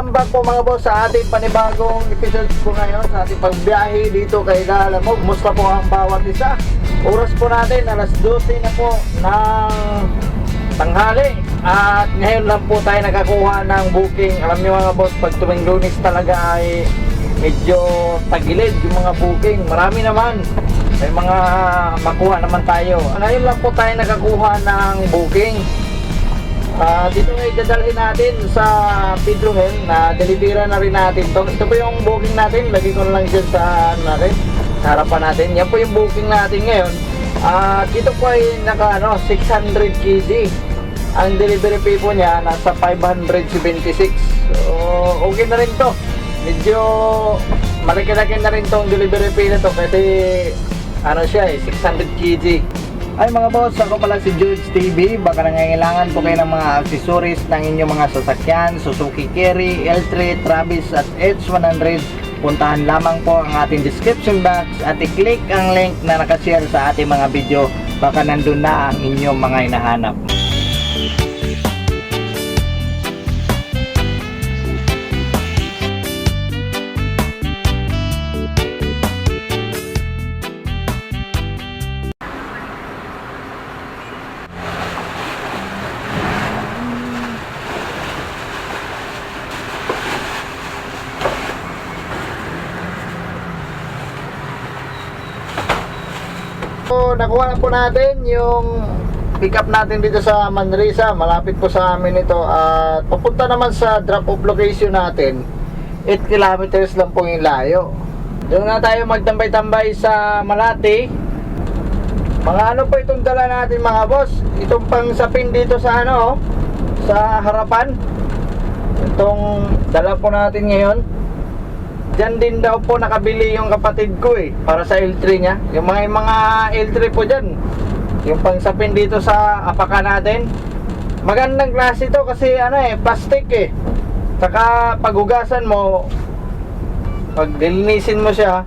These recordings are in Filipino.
Welcome back po mga boss sa ating panibagong episode po ngayon sa ating pagbiyahe dito kay Lalamog. Musta po ang bawat isa? Oras po natin, alas 12 na po ng tanghali. At ngayon lang po tayo nakakuha ng booking. Alam niyo mga boss, pag tuwing lunes talaga ay medyo tagilid yung mga booking. Marami naman. May mga makuha naman tayo. Ngayon lang po tayo nakakuha ng booking. Ah, dito ay dadalhin natin sa Pedro Hill na delivera na rin natin to. Ito po yung booking natin. Lagi ko lang dyan sa ano natin, harapan natin. Yan po yung booking natin ngayon. Ah, dito po ay naka ano, 600 kg. Ang delivery fee po niya nasa 576. So, okay na rin to. Medyo malaki-laki na rin tong delivery fee na to kasi ano siya eh, 600 kg. Ay mga boss, ako pala si George TV. Baka nangangailangan po kayo ng mga accessories ng inyong mga sasakyan, Suzuki Carry, L3, Travis at H100. Puntahan lamang po ang ating description box at i-click ang link na nakashare sa ating mga video. Baka nandun na ang inyong mga hinahanap. Nakuha na po natin yung pick up natin dito sa Manresa. Malapit po sa amin ito. At papunta naman sa drop off location natin. 8 kilometers lang po yung layo. Doon na tayo magtambay-tambay sa Malate. Mga ano po itong dala natin mga boss? Itong pang sapin dito sa ano, sa harapan. Itong dala po natin ngayon. Diyan din daw po nakabili yung kapatid ko eh para sa L3 niya. Yung mga yung mga L3 po diyan. Yung pangsapin dito sa apaka natin. Magandang klase to kasi ano eh plastic eh. Saka paghugasan mo pag dilinisin mo siya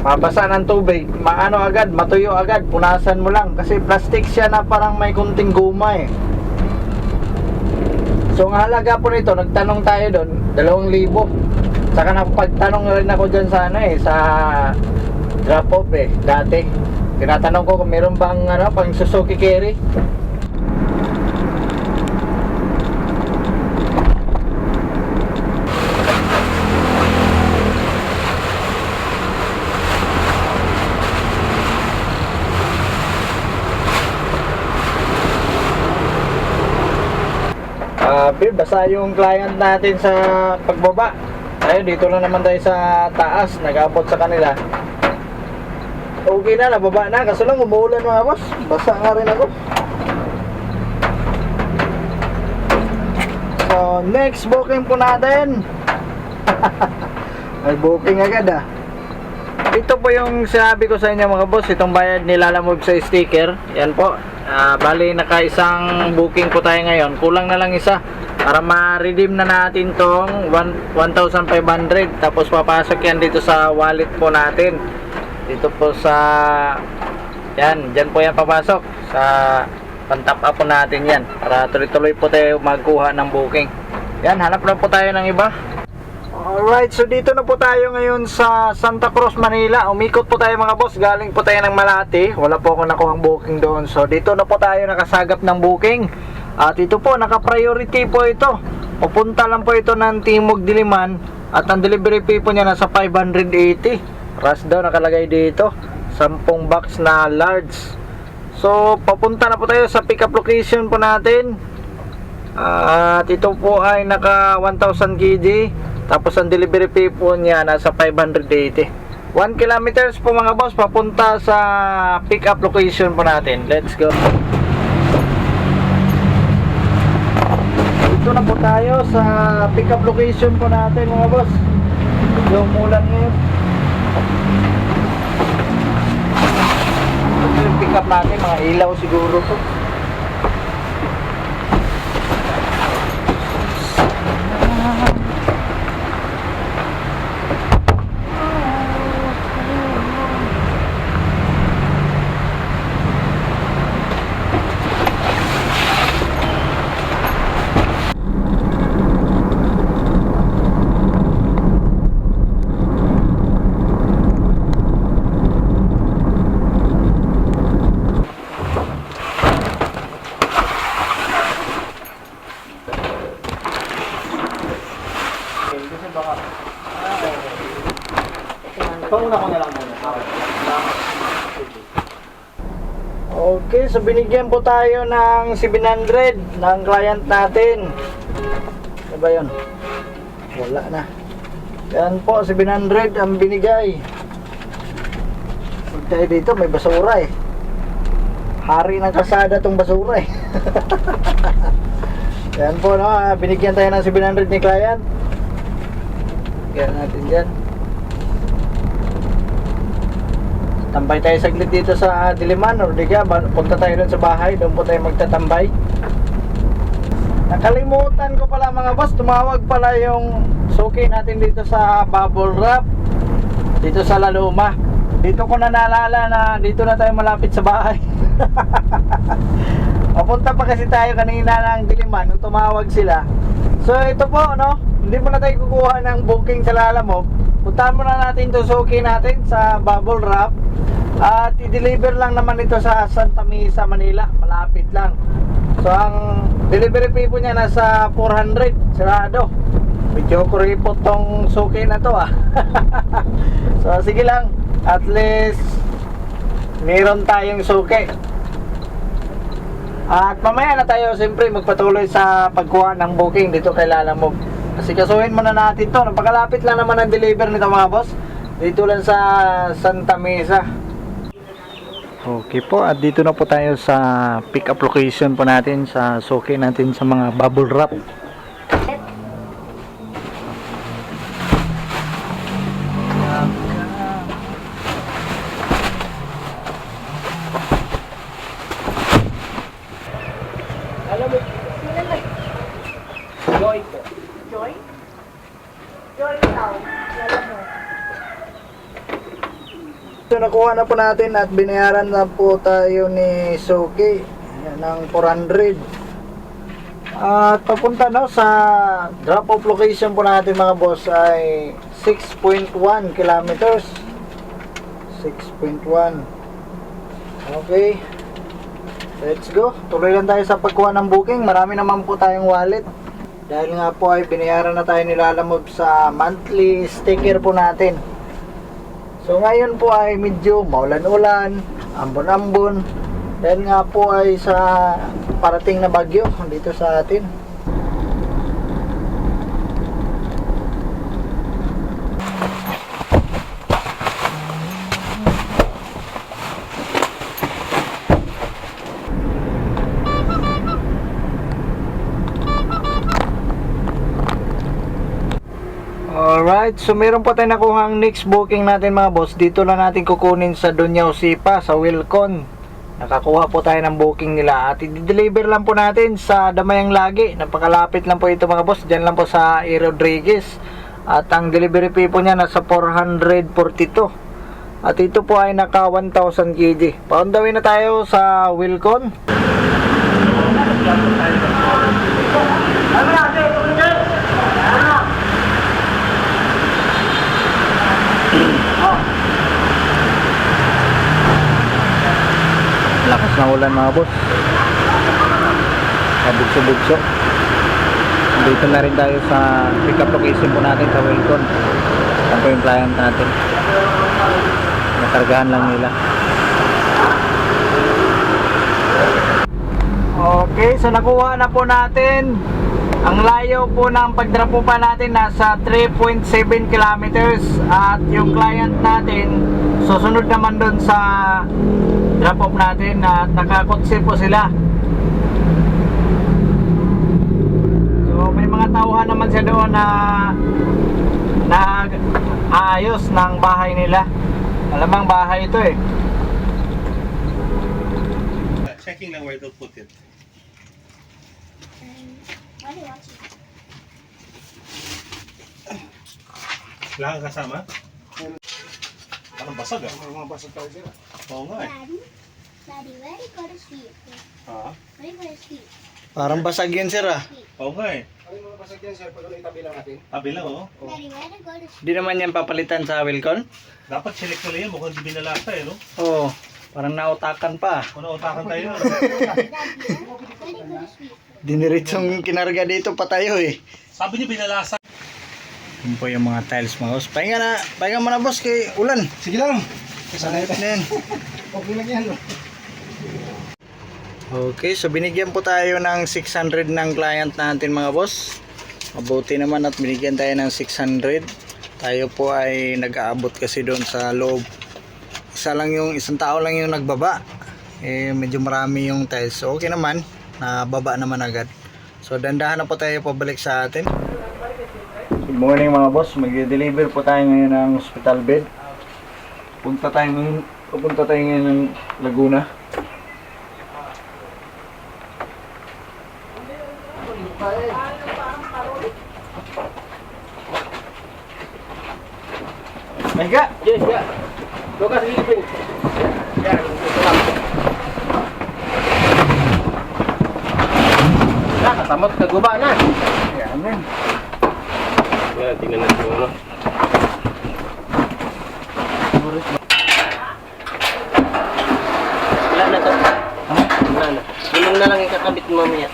mabasa ng tubig, maano agad, matuyo agad, punasan mo lang kasi plastic siya na parang may kunting guma eh. So ang halaga po nito, nagtanong tayo doon, 2,000. Saka napagtanong rin ako dyan sa ano eh, sa drop off eh, dati. Tinatanong ko kung meron bang ano, pang Suzuki Carry. Ah, babe, basta yung client natin sa pagbaba. Ayun, dito na naman tayo sa taas, nag-abot sa kanila. Okay na, nababa na. Kaso lang umuulan mga boss. Basa nga rin ako. So, next booking po natin. May booking agad ah. Ito po yung sinabi ko sa inyo mga boss, itong bayad nilalamove sa sticker. Yan po. Ah, bali naka-isang booking po tayo ngayon. Kulang na lang isa para ma-redeem na natin tong 1 1,500 tapos papasok yan dito sa wallet po natin. Dito po sa yan, diyan po yan papasok sa pantap up natin yan para tuloy-tuloy po tayo magkuha ng booking. Yan, hanap lang po tayo ng iba. Alright, so dito na po tayo ngayon sa Santa Cruz, Manila. Umikot po tayo mga boss. Galing po tayo ng Malate. Wala po ako nakuhang booking doon. So dito na po tayo nakasagap ng booking. At ito po, naka-priority po ito. Pupunta lang po ito ng Timog Diliman. At ang delivery fee po niya nasa 580. Ras daw nakalagay dito. 10 box na large. So, papunta na po tayo sa pick up location po natin. At ito po ay naka 1,000 kg. Tapos ang delivery fee po niya nasa 580. 1 kilometers po mga boss papunta sa pick up location po natin. Let's go. Dito na po tayo sa pick up location po natin mga boss. Yung ulan ngayon. Ito yung pick up natin, mga ilaw siguro Pauna ko na lang muna. Okay, so binigyan po tayo ng 700 ng client natin. Ano ba yun? Wala na. Yan po, 700 ang binigay. Huwag tayo dito, may basura eh. Hari ng kasada tong basura eh. Yan po, no? binigyan tayo ng 700 ni client. Kaya natin dyan. Tambay tayo saglit dito sa Diliman or di kaya ba- punta tayo doon sa bahay, doon po tayo magtatambay. Nakalimutan ko pala mga boss, tumawag pala yung suki natin dito sa Bubble Wrap dito sa Laluma. Dito ko na naalala na dito na tayo malapit sa bahay. Papunta pa kasi tayo kanina ng Diliman nung tumawag sila. So ito po no, hindi mo na tayo kukuha ng booking sa Lalamove. Puntahan muna natin to suki natin sa Bubble Wrap. At i-deliver lang naman ito sa Santa Mesa, Manila. Malapit lang. So ang delivery fee po niya nasa 400 sarado. Medyo kuripot tong suki na to ah. so sige lang, at least meron tayong suki. At mamaya na tayo siyempre magpatuloy sa pagkuha ng booking dito kay Lalamove. Kasi kasuhin muna natin to. Napagkalapit lang naman ang deliver nito mga boss. Dito lang sa Santa Mesa. Okay po, at dito na po tayo sa pick up location po natin sa suki natin sa mga bubble wrap. Joy? Joy daw. Lala mo. So nakuha na po natin at binayaran na po tayo ni Yan, ng 400. At papunta no sa drop off location po natin mga boss ay 6.1 kilometers. 6.1. Okay. Let's go. Tuloy lang tayo sa pagkuha ng booking. Marami naman po tayong wallet. Dahil nga po ay binayaran na tayo nilalamove sa monthly sticker po natin. So ngayon po ay medyo maulan-ulan, ambon-ambon. Dahil nga po ay sa parating na bagyo dito sa atin. Alright, so meron po tayo nakuhang next booking natin mga boss. Dito na natin kukunin sa Dunyaw Sipa, sa Wilcon. Nakakuha po tayo ng booking nila at i-deliver lang po natin sa Damayang Lagi. Napakalapit lang po ito mga boss. Diyan lang po sa E. Rodriguez. At ang delivery fee po niya nasa 442. At ito po ay naka 1,000 kg. Paundawin na tayo sa Wilcon. Ano? Lakas ng ulan mga boss. Kabugso-bugso dito na rin tayo sa pick up location po natin sa Wilcon. Yan po yung client natin. Nakargahan lang nila. Okay so nakuha na po natin. Ang layo po ng pagdrop po pa natin nasa 3.7 kilometers. At yung client natin susunod naman doon sa drop off natin at nakakotse po sila so may mga tauhan naman siya doon na nag aayos ng bahay nila alamang bahay ito eh Checking lang where they'll put it? Wala kang kasama? Parang basag ah. mga basag tayo sila Oo nga eh. Daddy? Daddy, where you go to sleep? Ha? Where you go to sleep? parang basag yun sir ah Oo nga eh. ano yung mga basag yan sir pag itabi lang natin Tabi lang oh. Daddy, where you go to sleep? di naman yan papalitan sa Wilcon Dapat select mo lang yan. Mukhang di binalasa eh no? oo parang nautakan pa Kung nautakan tayo. Daddy, where, you go to sleep? diniritsong kinarga dito pa tayo eh Sabi niyo binalasa. Yun po yung mga tiles mga boss. Pahinga na, pahinga mo na boss kay ulan. Sige lang. Ito na yan. okay lang yan. Okay, so binigyan po tayo ng 600 ng client natin mga boss. Mabuti naman at binigyan tayo ng 600. Tayo po ay nag-aabot kasi doon sa loob. Isa lang yung, isang tao lang yung nagbaba. Eh, medyo marami yung tiles. So, okay naman. Nababa naman agad. So, dandahan na po tayo pabalik sa atin. Good morning mga boss. Mag-deliver po tayo ngayon ng hospital bed. Punta tayo ngayon, pupunta tayo ngayon ng Laguna. Ya, tingnan natin yung ano. Wala na to. Wala na. Gulong na lang yung kakabit mo mamaya.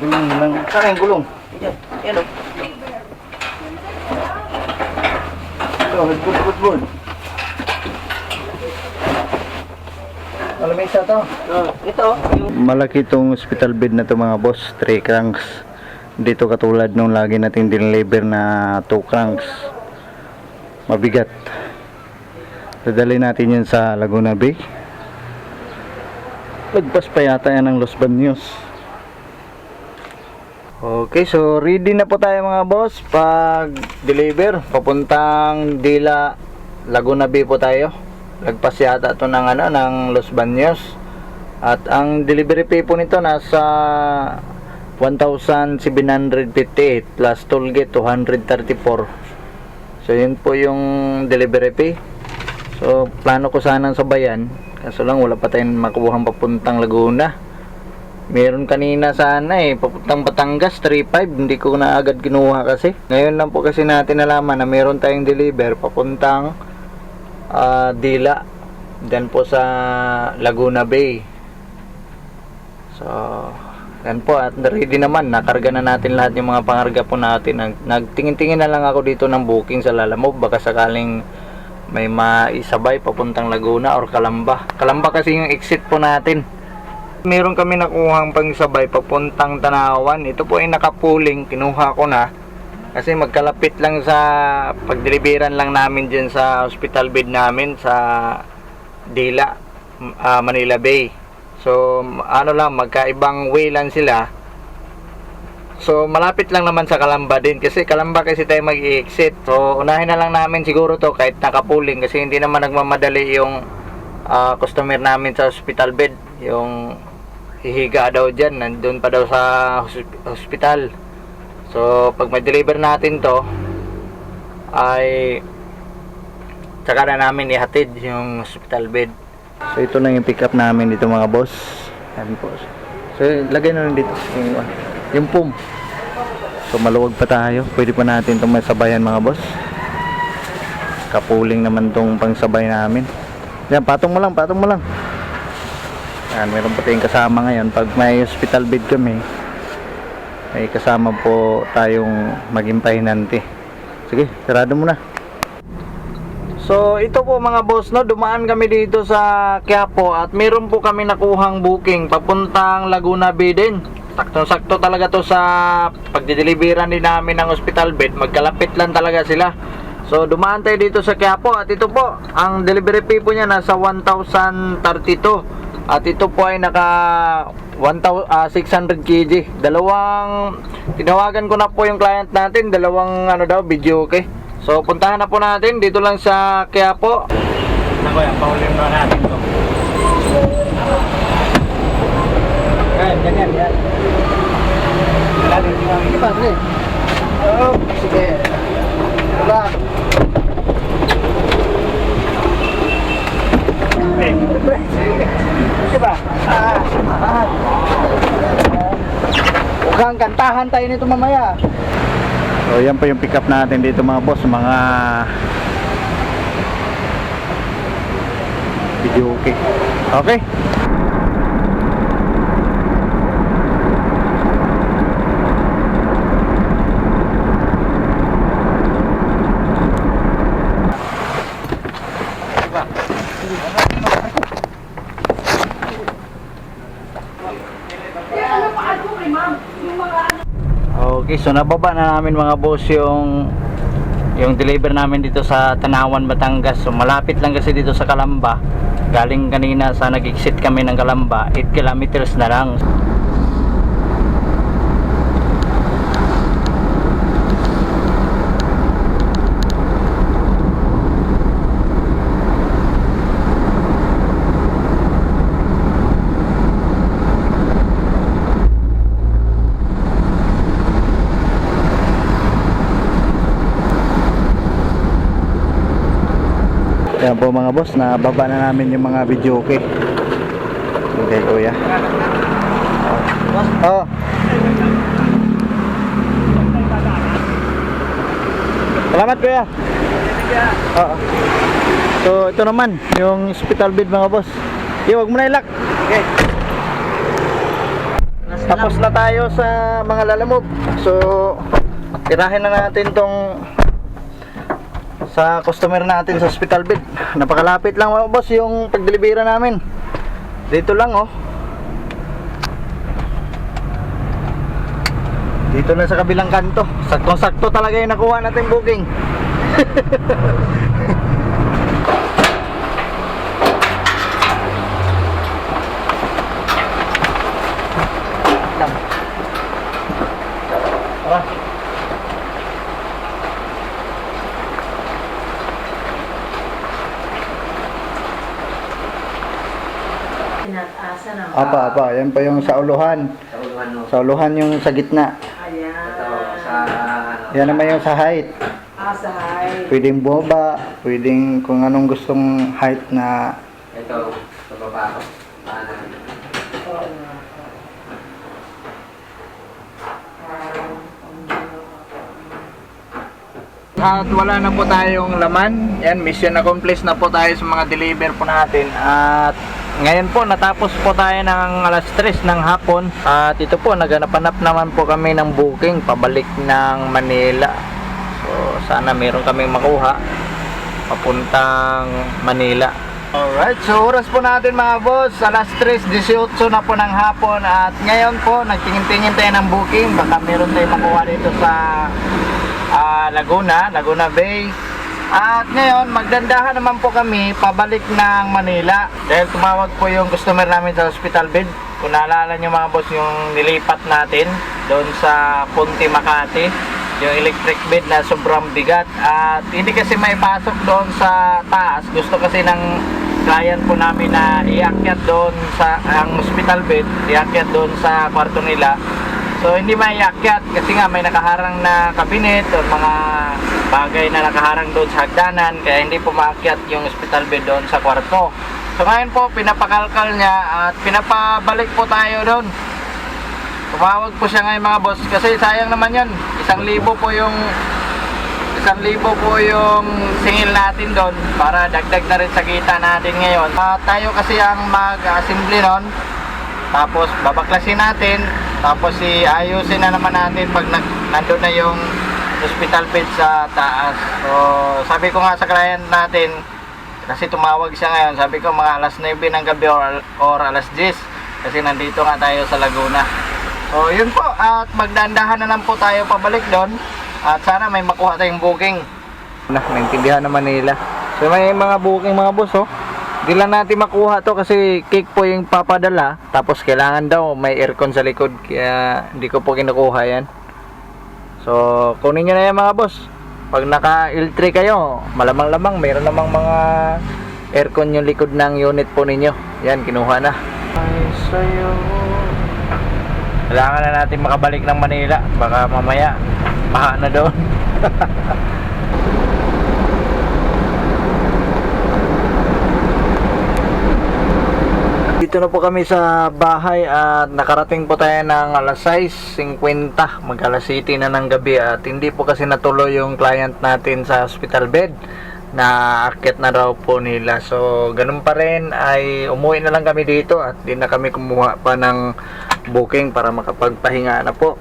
Gulong lang. Saan yung gulong? Yan, yan o. Ito, headboard, headboard. Malamig sa to. Oh, ito, yung Malaki itong hospital bed na to mga boss. 3 cranks. Dito katulad nung lagi nating deliver na 2 cranks. Mabigat. Dadali natin yun sa Laguna Bay. Lagpas pa yata yan ng Los Baños. Okay, so ready na po tayo mga boss pag deliver. Papuntang Dila, Laguna Bay po tayo. Lagpas yata to ng ano ng Los Baños. At ang delivery fee po nito nasa 1,758 plus toll gate 234. So yun po yung delivery fee. So plano ko sanang sabayan. Kaso lang wala pa tayong makuhang papuntang Laguna. Meron kanina sana eh, papuntang Batangas 3.5, hindi ko na agad kinuha kasi. Ngayon lang po kasi natin nalaman na meron tayong deliver papuntang ah, Dila. Then po sa Laguna Bay. So, yan po at ready naman, nakarga na natin lahat yung mga pangarga po natin. Nag, nagtingin-tingin na lang ako dito ng booking sa Lalamove, baka sakaling may maisabay papuntang Laguna or Kalamba. Kalamba kasi yung exit po natin. Meron kami nakuhang pangsabay papuntang Tanawan. Ito po ay nakapuling, kinuha ko na. Kasi magkalapit lang sa pagdeliveran lang namin dyan sa hospital bed namin sa Dila, ah, Manila Bay. So, ano lang, magkaibang way lang sila. So, malapit lang naman sa Kalamba din. Kasi Kalamba kasi tayo mag-exit. So, unahin na lang namin siguro to kahit nakapuling. Kasi hindi naman nagmamadali yung ah, customer namin sa hospital bed. Yung hihiga daw dyan. Nandun pa daw sa hosp- hospital. So, pag ma-deliver natin to, ay tsaka na namin ihatid yung hospital bed. So ito na yung pick up namin dito mga boss. Yan po. So lagay na lang dito yung, yung pum. So maluwag pa tayo. Pwede pa natin itong masabayan mga boss. Kapuling naman tong pangsabay namin. Yan, patong mo lang, patong mo lang. Yan, meron pa tayong kasama ngayon. Pag may hospital bed kami, may kasama po tayong maging pahinante. Sige, sarado mo na. So ito po mga boss no, dumaan kami dito sa Quiapo at meron po kami nakuhang booking papuntang Laguna Bay din. Sakto-sakto talaga to sa pagdideliveran din namin ng hospital bed, magkalapit lang talaga sila. So dumaan tayo dito sa Quiapo at ito po, ang delivery fee po niya nasa 1,032 at ito po ay naka 1,000 ah, 600 kg. Dalawang tinawagan ko na po yung client natin, dalawang ano daw video okay. So puntahan na po natin dito lang sa Quiapo. Nako yan, paulim na natin to. Yan, ganyan, yan. Wala din si Mami. Diba, sige. Sige. Wala. Diba? Ah, ah. Mukhang kantahan tayo nito mamaya. So yan po yung pick up natin dito mga boss, mga video okay. Okay. Okay, so nababa na namin mga boss yung yung deliver namin dito sa Tanawan, Batangas. So malapit lang kasi dito sa Kalamba. Galing kanina sa nag-exit kami ng Kalamba, 8 kilometers na lang. Yan po mga boss, nababa na namin yung mga video okay. Okay kuya. Oh. Salamat kuya. Oo. So ito naman, yung hospital bed mga boss. Yo, wag mo na ilak. Okay. Tapos na tayo sa mga lalamog. So, tirahin na natin tong sa customer natin sa hospital bed. Napakalapit lang mga boss yung pagdelibera namin. Dito lang oh. Dito na sa kabilang kanto. Saktong-sakto talaga yung nakuha natin booking. Apa, apa. Yan pa yung sa uluhan. Sa uluhan mo. Sa uluhan yung sa gitna. Ayan. Ito, sa ano. Yan naman yung sa height. Ah, sa high. Pwedeng bumaba, pwedeng kung anong gustong height na Ito, sa baba. Paano? Oo. At wala na po tayong laman. Yan, mission accomplished na po tayo sa mga deliver po natin. At ngayon po, natapos po tayo ng alas 3 ng hapon. At ito po, naganapanap naman po kami ng booking pabalik ng Manila. So, sana meron kaming makuha papuntang Manila. Alright, so oras po natin mga boss, alas 3.18 na po ng hapon at ngayon po nagtingin-tingin tayo ng booking, baka meron tayong makuha dito sa ah, Laguna, Laguna Bay. At ngayon, magdandahan naman po kami pabalik ng Manila. Dahil tumawag po yung customer namin sa hospital bed. Kung naalala nyo mga boss, yung nilipat natin doon sa Punti Makati. Yung electric bed na sobrang bigat. At hindi kasi may pasok doon sa taas. Gusto kasi ng client po namin na iakyat doon sa ang hospital bed, iakyat doon sa kwarto nila. So hindi maiakyat kasi nga may nakaharang na kabinet o mga bagay na nakaharang doon sa hagdanan kaya hindi po maakyat yung hospital bed doon sa kwarto. So ngayon po pinapakalkal niya at pinapabalik po tayo doon. Tumawag po siya ngayon mga boss kasi sayang naman yun. Isang libo po yung isang libo po yung singil natin doon para dagdag na rin sa kita natin ngayon. Ah, tayo kasi ang mag-assembly noon tapos babaklasin natin. Tapos si ayusin na naman natin pag nag, nandun na yung hospital bed sa taas. So sabi ko nga sa client natin kasi tumawag siya ngayon sabi ko mga alas 9 ng gabi or, or alas 10 kasi nandito nga tayo sa Laguna. So yun po. At magdandahan na lang po tayo pabalik doon. At sana may makuha tayong booking. Na naintindihan naman nila. So may mga booking mga boss oh Di lang natin makuha to kasi cake po yung papadala. Tapos kailangan daw may aircon sa likod. Kaya hindi ko po kinukuha yan. So, kunin nyo na yan mga boss. Pag naka L3 kayo, malamang-lamang mayroon namang mga aircon yung likod ng unit po ninyo. Yan, kinuha na. Ay, sa'yo. Kailangan na natin makabalik ng Manila. Baka mamaya, maha na doon. Dito na po kami sa bahay at nakarating po tayo ng alas 6.50 mag alas 7 na ng gabi at hindi po kasi natuloy yung client natin sa hospital bed. Na akit na raw po nila. So ganun pa rin ay umuwi na lang kami dito at di na kami kumuha pa ng booking para makapagpahinga na po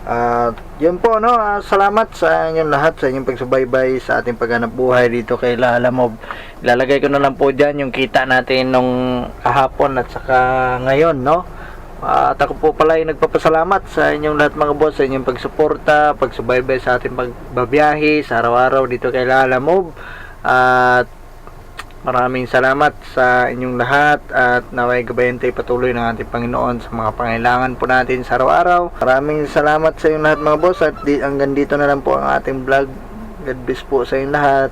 at yun po no, ah, salamat sa inyong lahat sa inyong pagsubaybay sa ating paghanap buhay dito kay Lala Mob. Ilalagay ko na lang po diyan yung kita natin nung kahapon at saka ngayon no. At ako po pala ay nagpapasalamat sa inyong lahat mga boss sa inyong pagsuporta, pagsubaybay sa ating pagbabiyahe sa araw-araw dito kay Lala Move. At maraming salamat sa inyong lahat at naway gabayan tayo patuloy ng ating Panginoon sa mga pangailangan po natin sa araw-araw. Maraming salamat sa inyong lahat mga boss at di, hanggang dito na lang po ang ating vlog. God bless po sa inyong lahat.